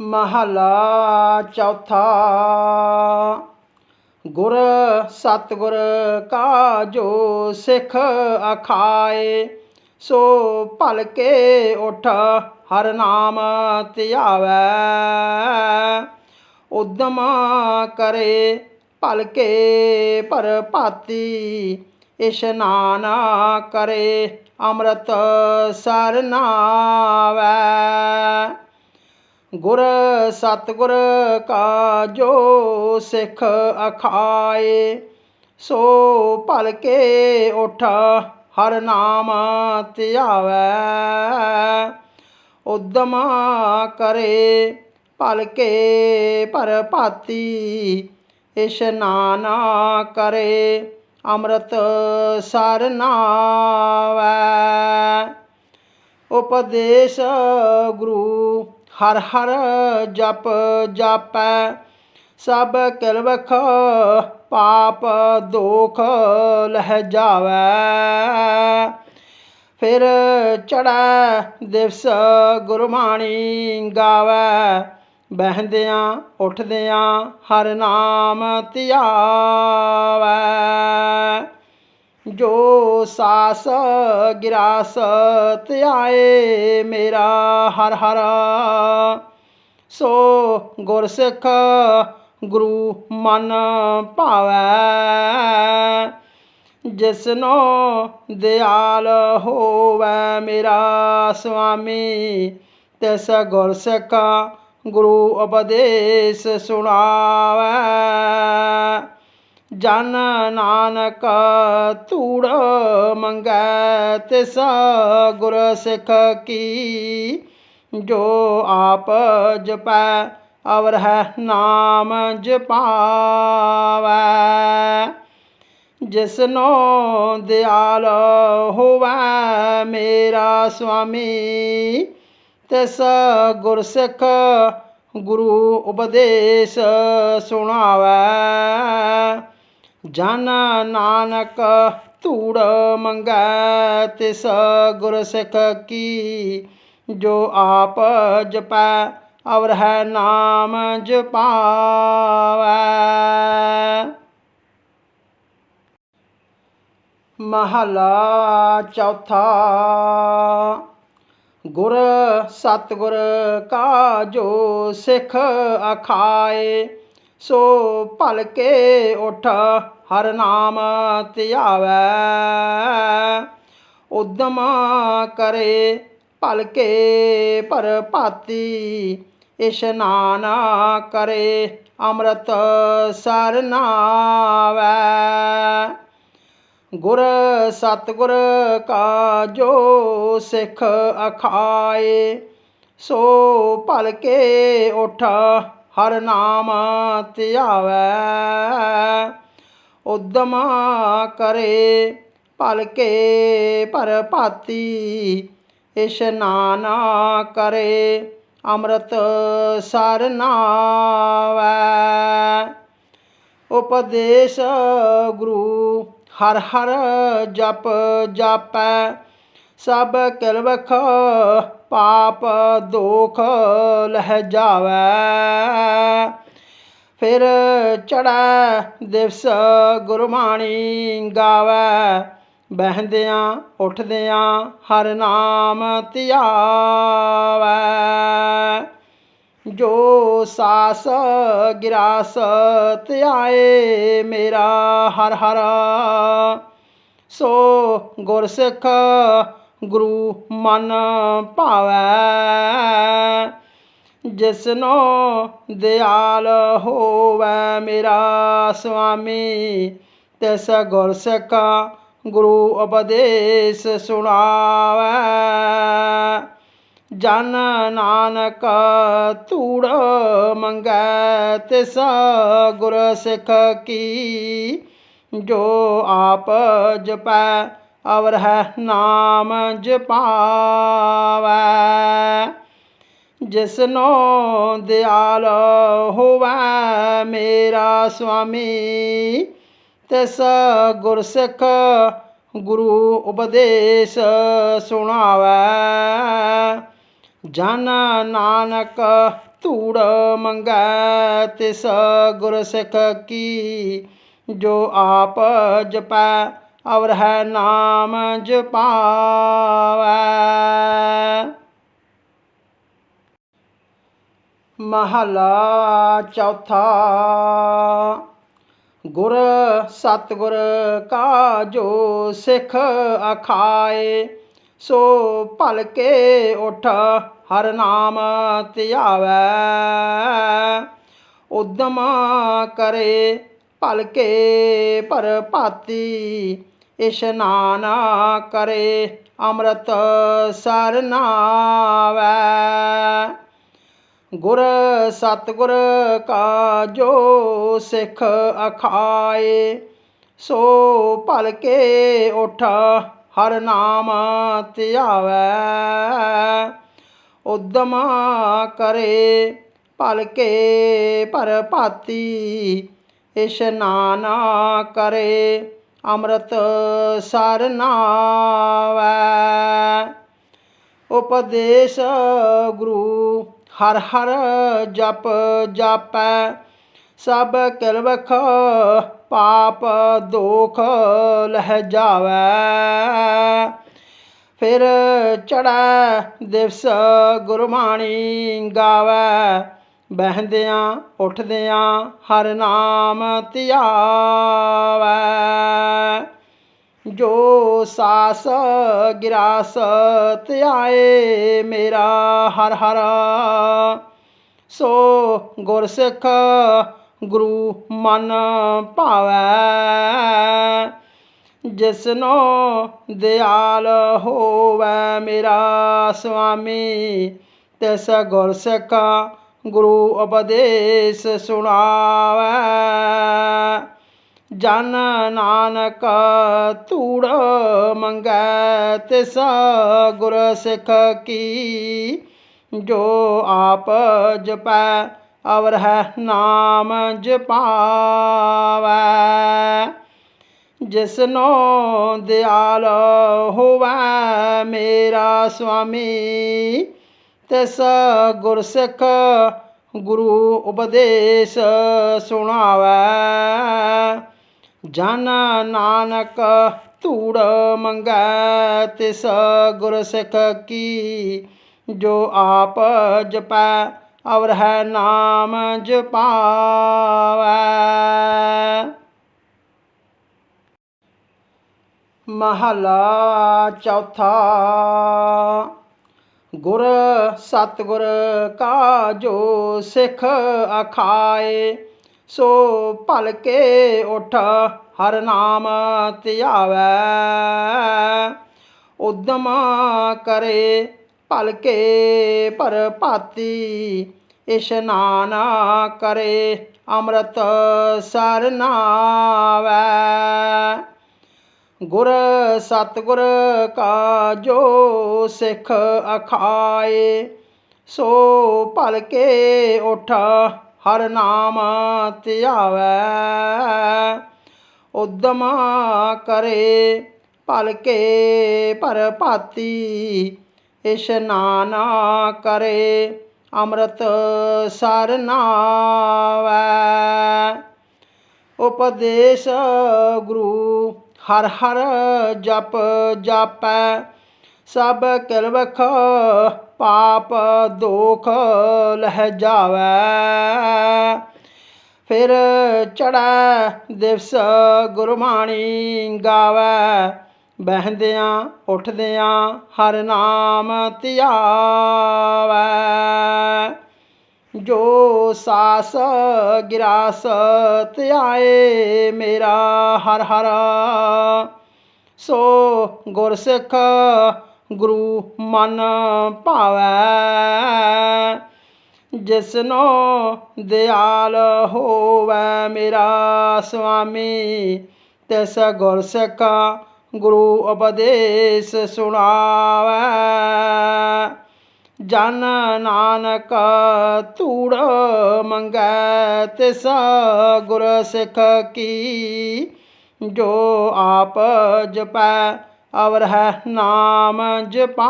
ਮਹਲਾ ਚੌਥਾ। ਗੁਰ ਸਤਿਗੁਰ ਕਾ ਜੋ ਸਿੱਖ ਅਖਾਏ, ਸੋ ਭਲ ਕੇ ਉਠ ਹਰ ਨਾਮ ਧਿਆਵੈ। ਉਦਮ ਕਰੇ ਭਲ ਕੇ ਪਰ ਭਾਤੀ ਇਸ਼ਨਾਨ ਕਰੇ ਅੰਮ੍ਰਿਤ ਸਰ ਨਾਵੈ ਗੁਰ ਸਤਿਗੁਰ ਕਾ ਜੋ ਸਿੱਖ ਅਖਾਏ, ਸੋ ਭਲਕੇ ਉਠ ਹਰ ਨਾਮ ਧਿਆਵੈ। ਉਦਮ ਕਰੇ ਭਲਕੇ ਪਰ ਭਾਤੀ ਇਸ਼ਨਾਨ ਕਰੇ ਅੰਮ੍ਰਿਤ ਸਰ ਨਾਵੈ। ਉਪਦੇਸ਼ ਗੁਰੂ ਹਰ ਹਰ ਜਪ ਜਾਪੈ, ਸਭ ਕਿਲਵਖ ਪਾਪ ਦੋਖ ਲਹਿ ਜਾਵੈ। ਫਿਰ ਚੜੈ ਦਿਵਸ ਗੁਰਬਾਣੀ ਗਾਵੈ, ਬਹਿੰਦਿਆਂ ਉੱਠਦਿਆਂ ਹਰ ਨਾਮ ਧਿਆਵੈ। ਜੋ ਸਾਸ ਗਿਰਾਸ ਧਿਆਏ ਮੇਰਾ ਹਰ ਹਰ। ਸੋ ਗੁਰਸਿੱਖ ਗੁਰੂ ਮਨ ਭਾਵੈ। ਜਿਸਨੋ ਦਿਆਲ ਹੋਵੈ ਮੇਰਾ ਸੁਆਮੀ, ਤਿਸ ਗੁਰਸਿੱਖ ਗੁਰੂ ਉਪਦੇਸ਼ ਸੁਣਾਵੈ। ਜਨ ਨਾਨਕ ਧੂੜ ਮੰਗੈ ਤਿਸ ਗੁਰ ਸਿੱਖ ਕੀ, ਜੋ ਆਪ ਜਪੈ ਅਵਰ ਹੈ ਨਾਮ ਜਪਾਵੈ। ਜਿਸਨੋ ਦਿਆਲ ਹੋਵੈ ਮੇਰਾ ਸੁਆਮੀ, ਤਿਸ ਗੁਰਸਿੱਖ ਗੁਰੂ ਉਪਦੇਸ਼ ਸੁਣਾਵੈ। ਜਨ ਨਾਨਕ ਧੂੜ ਮੰਗੈ, ਤਿਸ ਗੁਰਸਿੱਖ ਕੀ, ਜੋ ਆਪ ਜਪੈ, ਅਵਰ ਹੈ ਨਾਮ ਜਪਾਵੈ। ਮਹਲਾ ਚੌਥਾ, ਗੁਰ ਸਤਿਗੁਰ ਕਾ ਜੋ ਸਿੱਖ ਅਖਾਏ ਸੋ ਭਲਕੇ ਉਠ, ਹਰ ਨਾਮ ਧਿਆਵੈ। ਉਦਮ ਕਰੇ ਭਲਕੇ ਪਰ ਭਾਤੀ ਇਸ਼ਨਾਨ ਕਰੇ ਅੰਮ੍ਰਿਤ ਸਰ ਨਾਵੈ ਗੁਰ ਸਤਿਗੁਰ ਕਾ ਜੋ ਸਿੱਖ ਅਖਾਏ, ਸੋ ਭਲਕੇ ਉਠ ਹਰ ਨਾਮ ਧਿਆਵੈ। ਉਦਮ ਕਰੇ ਭਲ ਕੇ ਪਰ ਭਾਤੀ ਇਸ਼ਨਾਨ ਕਰੇ ਅੰਮ੍ਰਿਤ ਸਰ ਨਾਵੈ। ਉਪਦੇਸ਼ ਗੁਰੂ ਹਰ ਹਰ ਜਪ ਜਾਪੈ ਸਭ ਕਿਲਵਖ ਪਾਪ ਦੋਖ ਲਹਿ ਜਾਵੈ। ਫਿਰ ਚੜੈ ਦਿਵਸ ਗੁਰਬਾਣੀ ਗਾਵੈ। ਬਹਿੰਦਿਆਂ ਉੱਠਦਿਆਂ ਹਰ ਨਾਮ ਧਿਆਵੈ। ਜੋ ਸਾਸ ਗਿਰਾਸ ਧਿਆਏ ਮੇਰਾ ਹਰ ਹਰ, ਸੋ ਗੁਰਸਿੱਖ ਗੁਰੂ ਮਨ ਭਾਵੈ। ਜਿਸਨੋ ਦਿਆਲ ਹੋਵੇ ਮੇਰਾ ਸੁਆਮੀ, ਤਿਸ ਗੁਰਸਿੱਖ ਗੁਰੂ ਉਪਦੇਸ਼ ਸੁਣਾਵੈ। ਜਨ ਨਾਨਕ ਧੂੜ ਮੰਗੈ, ਤਿਸ ਗੁਰ ਸਿੱਖ ਕੀ ਜੋ ਆਪ ਜਪੈ। ਅਵਰ ਹੈ ਨਾਮ ਜਪਾਵੈ ਜਿਸਨੋ ਦਿਆਲ ਹੋਵੈ ਮੇਰਾ ਸੁਆਮੀ, ਤਿਸ ਗੁਰਸਿੱਖ ਗੁਰੂ ਉਪਦੇਸ਼ ਸੁਣਾਵੈ। ਜਨ ਨਾਨਕ ਧੂੜ ਮੰਗੈ, ਤਿਸ ਗੁਰਸਿੱਖ ਕੀ ਜੋ ਆਪ ਜਪੈ। ਅਵਰ ਹੈ ਨਾਮ ਜਪਾਵੈ ਮਹਲਾ ਚੌਥਾ, ਗੁਰ ਸਤਿਗੁਰ ਕਾ ਜੋ ਸਿੱਖ ਅਖਾਏ, ਸੋ ਭਲਕੇ ਉਠ ਹਰ ਨਾਮ ਧਿਆਵੈ। ਉਦਮ ਕਰੇ ਭਲਕੇ ਪਰ ਭਾਤੀ ਇਸ਼ਨਾਨ ਕਰੇ, ਅੰਮ੍ਰਿਤ ਸਰ ਨਾਵੈ ਗੁਰ ਸਤਿਗੁਰ ਕਾ ਜੋ ਸਿੱਖ ਅਖਾਏ, ਸੋ ਭਲਕੇ ਉਠ ਹਰ ਨਾਮ ਧਿਆਵੈ। ਉਦਮ ਕਰੇ ਭਲਕੇ ਪਰ ਭਾਤੀ ਇਸ਼ਨਾਨ ਕਰੇ। ਅੰਮ੍ਰਿਤ ਸਰ ਨਾਵੈ। ਉਪਦੇਸ਼ ਗੁਰੂ, ਹਰ ਹਰ ਜਪ ਜਾਪੈ। ਸਭ ਕਿਲਵਖ ਪਾਪ ਦੋਖ ਲਹਿ ਜਾਵੈ। ਫਿਰ ਚੜੈ ਦਿਵਸ ਗੁਰਬਾਣੀ ਗਾਵੈ। ਬਹਿੰਦਿਆਂ, ਉੱਠਦਿਆਂ ਹਰ ਨਾਮ ਧਿਆਵੈ। ਜੋ ਸਾਸ ਗਿਰਾਸ ਧਿਆਏ ਮੇਰਾ ਹਰ ਹਰ। ਸੋ ਗੁਰਸਿੱਖ ਗੁਰੂ ਮਨ ਭਾਵੈ। ਜਿਸਨੋ ਦਿਆਲ ਹੋਵੇ ਮੇਰਾ ਸੁਆਮੀ, ਤਿਸ ਗੁਰਸਿੱਖ ਗੁਰੂ ਉਪਦੇਸ਼ ਸੁਣਾਵੈ। ਜਨ ਨਾਨਕ ਧੂੜ ਮੰਗੈ ਤਿਸ ਗੁਰ ਸਿੱਖ ਕੀ, ਜੋ ਆਪ ਜਪੈ ਅਵਰ ਹੈ ਨਾਮ ਜਪਾਵੈ। ਜਿਸਨੋ ਦਿਆਲ ਹੋਵੈ ਮੇਰਾ ਸੁਆਮੀ, ਤਿਸ ਗੁਰ ਸਿੱਖ ਗੁਰੂ ਉਪਦੇਸ਼ ਸੁਣਾਵੈ। ਜਨ ਨਾਨਕ ਧੂੜ ਮੰਗੈ ਤਿਸ ਗੁਰ ਸਿੱਖ ਕੀ, ਜੋ ਆਪ ਜਪੈ ਅਵਰ ਹੈ ਨਾਮ ਜਪਾਵੈ। ਮਹਲਾ ਚੌਥਾ, ਗੁਰ ਸਤਿਗੁਰ ਕਾ ਜੋ ਸਿੱਖ ਅਖਾਏ ਸੋ ਭਲਕੇ ਉਠ, ਹਰ ਨਾਮ ਧਿਆਵੈ ਉਦਮ ਕਰੇ ਭਲਕੇ ਪਰ ਭਾਤੀ ਇਸ਼ਨਾਨ ਕਰੇ ਅੰਮ੍ਰਿਤ ਸਰ ਨਾਵੈ। ਗੁਰ ਸਤਿਗੁਰ ਕਾ ਜੋ ਸਿੱਖ ਅਖਾਏ, ਸੋ ਭਲਕੇ ਉਠ ਹਰ ਨਾਮ ਧਿਆਵੈ। ਉਦਮ ਕਰੇ ਭਲ ਕੇ ਪਰ ਭਾਤੀ ਇਸ਼ਨਾਨ ਕਰੇ ਅੰਮ੍ਰਿਤ ਸਰ ਨਾਵੈ। ਉਪਦੇਸ਼ ਗੁਰੂ ਹਰ ਹਰ ਜਪ ਜਾਪੈ, ਸਭ ਕਿਲਵਖ ਪਾਪ ਦੋਖ ਲਹਿ ਜਾਵੈ। ਫਿਰ ਚੜੈ ਦਿਵਸ ਗੁਰਬਾਣੀ ਗਾਵੈ। ਬਹਿੰਦਿਆਂ ਉੱਠਦਿਆਂ ਹਰ ਨਾਮ ਧਿਆਵੈ। ਜੋ ਸਾਸ ਗਿਰਾਸ ਧਿਆਏ ਮੇਰਾ ਹਰ ਹਰ, ਸੋ ਗੁਰਸਿੱਖ ਗੁਰੂ ਮਨ ਭਾਵੈ। ਜਿਸਨੋ ਦਿਆਲ ਹੋਵੇ ਮੇਰਾ ਸੁਆਮੀ ਤਿਸ ਗੁਰਸਿੱਖ ਗੁਰੂ ਉਪਦੇਸ਼ ਸੁਣਾਵੈ। ਜਨ ਨਾਨਕ ਧੂੜ ਮੰਗੈ, ਤਿਸ ਗੁਰ ਸਿੱਖ ਕੀ, ਜੋ ਆਪ ਜਪੈ ਅਵਰ ਹੈ ਨਾਮ ਜਪਾਵੈ।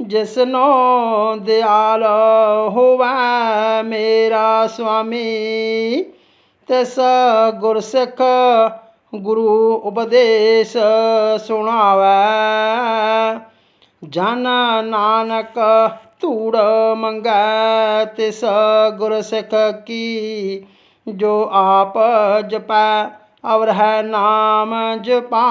ਜਿਸਨੋ ਦਿਆਲ ਹੋਵੈ ਮੇਰਾ ਸੁਆਮੀ, ਤਿਸ ਗੁਰਸਿੱਖ ਗੁਰੂ ਉਪਦੇਸ਼ ਸੁਣਾਵੈ। ਜਨ ਨਾਨਕ ਧੂੜ ਮੰਗੈ, ਤਿਸ ਗੁਰਸਿੱਖ ਕੀ ਜੋ ਆਪ ਜਪੈ ਅਵਰ ਹੈ ਨਾਮ ਜਪਾਵੈ।